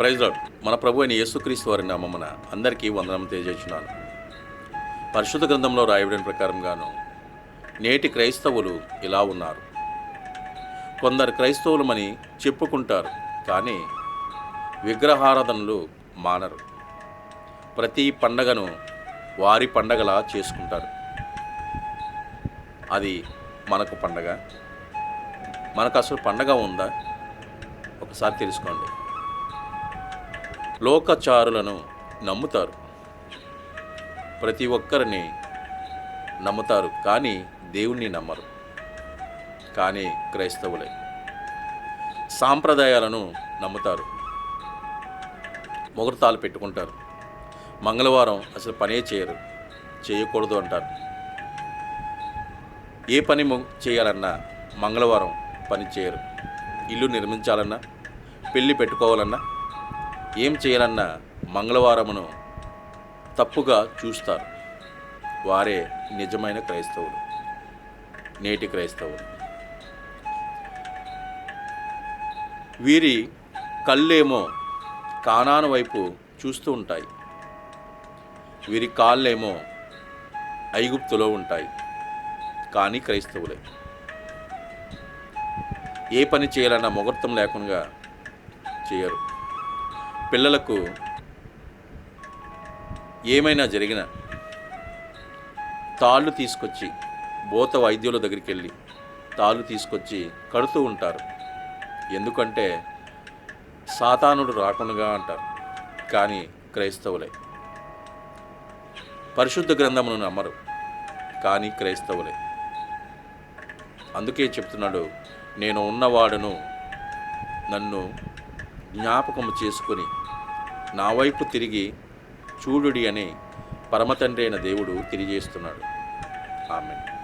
Praise lord. మన ప్రభు అయిన యేసుక్రీస్తు వారి నామమున అందరికీ వందనం తెలియజేస్తున్నాను. పరిశుద్ధ గ్రంథంలో రాయబడిన ప్రకారంగాను నేటి క్రైస్తవులు ఇలా ఉన్నారు. కొందరు క్రైస్తవులమని చెప్పుకుంటారు కానీ విగ్రహారాధనలు మానరు. ప్రతి పండగను వారి పండగలా చేసుకుంటారు. అది మనకు పండగ. మనకు అసలు పండగ ఉందా? ఒకసారి తెలుసుకోండి. లోకచారులను నమ్ముతారు. ప్రతి ఒక్కరిని నమ్ముతారు కానీ దేవుణ్ణి నమ్మరు. కానీ క్రైస్తవులే సాంప్రదాయాలను నమ్ముతారు. ముహూర్తాలు పెట్టుకుంటారు. మంగళవారం అసలు పనే చేయరు చేయకూడదు అంటారు. ఏ పని ము- చేయాలన్నా మంగళవారం పని చేయరు. ఇల్లు నిర్మించాలన్నా పెళ్ళి పెట్టుకోవాలన్నా ఏం చేయాలన్నా మంగళవారమును తప్పుగా చూస్తారు. వారే నిజమైన క్రైస్తవులు నేటి క్రైస్తవులు. వీరి కళ్ళేమో కానాను వైపు చూస్తూ ఉంటాయి. వీరి కాళ్ళేమో ఐగుప్తులో ఉంటాయి. కానీ క్రైస్తవులే. ఏ పని చేయాలన్నా ముహూర్తం లేకుండా చేయరు. పిల్లలకు ఏమైనా జరిగిన తాళ్ళు తీసుకొచ్చి బోత వైద్యుల దగ్గరికి వెళ్ళి తాళ్ళు తీసుకొచ్చి కడుతూ ఉంటారు. ఎందుకంటే సాతానుడు రాకుండా అంటారు. కానీ క్రైస్తవులే. పరిశుద్ధ గ్రంథమును నమ్మరు. కానీ క్రైస్తవులే. అందుకే చెప్తున్నాడు నేను ఉన్నవాడును నన్ను జ్ఞాపకము చేసుకొని నా వైపు తిరిగి చూడుడి అని పరమతండ్రి అయిన దేవుడు తెలియజేస్తున్నాడు. ఆమె